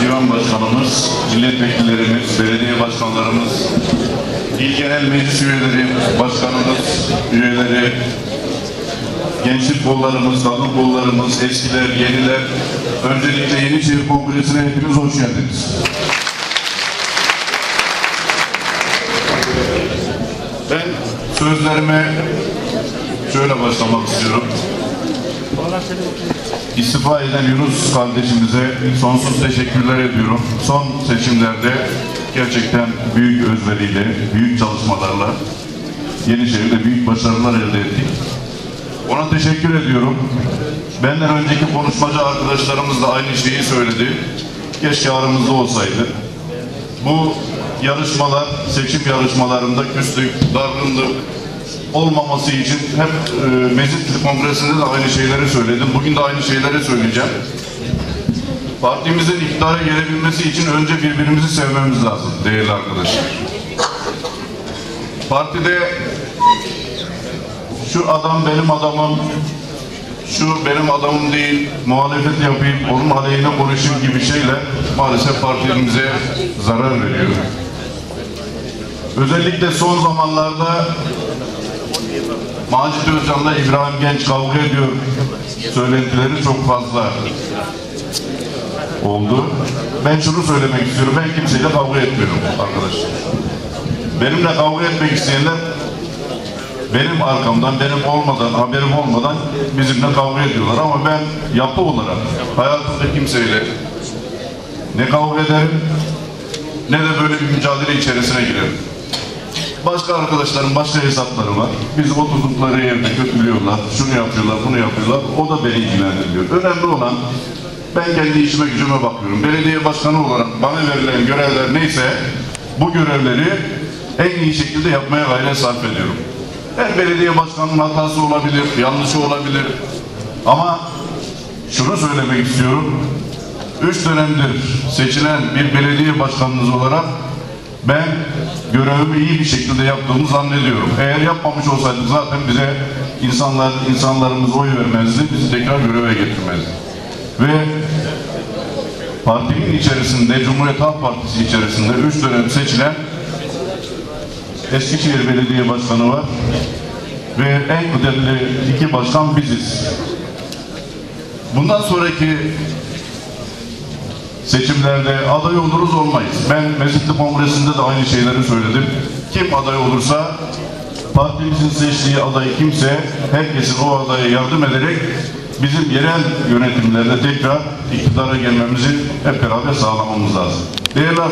divan başkanımız, milletvekillerimiz, belediye başkanlarımız, il genel meclis üyeleri, başkanımız, üyeleri, gençlik kollarımız, kadın kollarımız, eskiler, yeniler, öncelikle Yeniçeri Kongresi'ne hepiniz hoş geldiniz. Ben sözlerime şöyle başlamak istiyorum. İstifa eden Yunus kardeşimize sonsuz teşekkürler ediyorum. Son seçimlerde gerçekten büyük özveriyle, büyük çalışmalarla Yenişehir'de büyük başarılar elde ettik. Ona teşekkür ediyorum. Benden önceki konuşmacı arkadaşlarımız da aynı şeyi söyledi. Keşke aramızda olsaydı. Bu yarışmalar, seçim yarışmalarında küslük, dargınlık olmaması için hep e, Meclis Kongresi'nde de aynı şeyleri söyledim. Bugün de aynı şeyleri söyleyeceğim. Partimizin iktidara gelebilmesi için önce birbirimizi sevmemiz lazım değerli arkadaşlar. Partide şu adam benim adamım, şu benim adamım değil, muhalefet yapayım, onun aleyhine konuşayım gibi şeyler maalesef partimize zarar veriyor. Özellikle son zamanlarda Macit Özcan'la İbrahim Genç kavga ediyor söylentileri çok fazla oldu. Ben şunu söylemek istiyorum, ben kimseyle kavga etmiyorum arkadaşlar. Benimle kavga etmek isteyenler benim arkamdan, benim olmadan, haberim olmadan bizimle kavga ediyorlar. Ama ben yapı olarak hayatımda kimseyle ne kavga ederim ne de böyle bir mücadele içerisine girerim. Başka arkadaşların başka hesapları var. Biz oturdukları yerde kötülüyorlar, şunu yapıyorlar, bunu yapıyorlar. O da beni ilgilendiriyor. Önemli olan ben kendi işime gücüme bakıyorum. Belediye başkanı olarak bana verilen görevler neyse bu görevleri en iyi şekilde yapmaya gayret sarf ediyorum. Her belediye başkanının hatası olabilir, yanlışı olabilir. Ama şunu söylemek istiyorum. Üç dönemdir seçilen bir belediye başkanınız olarak ben görevimi iyi bir şekilde yaptığımı zannediyorum. Eğer yapmamış olsaydım zaten bize insanlar insanlarımız oy vermezdi, bizi tekrar göreve getirmezdi. Ve partinin içerisinde, Cumhuriyet Halk Partisi içerisinde üç dönem seçilen Eskişehir Belediye Başkanı var ve en kıdemli iki başkan biziz. Bundan sonraki seçimlerde aday oluruz olmayız. Ben Meclisli Kongresi'nde de aynı şeyleri söyledim. Kim aday olursa partimizin seçtiği aday kimse herkesin o adaya yardım ederek bizim yerel yönetimlerde tekrar iktidara gelmemizi hep beraber sağlamamız lazım. Değerli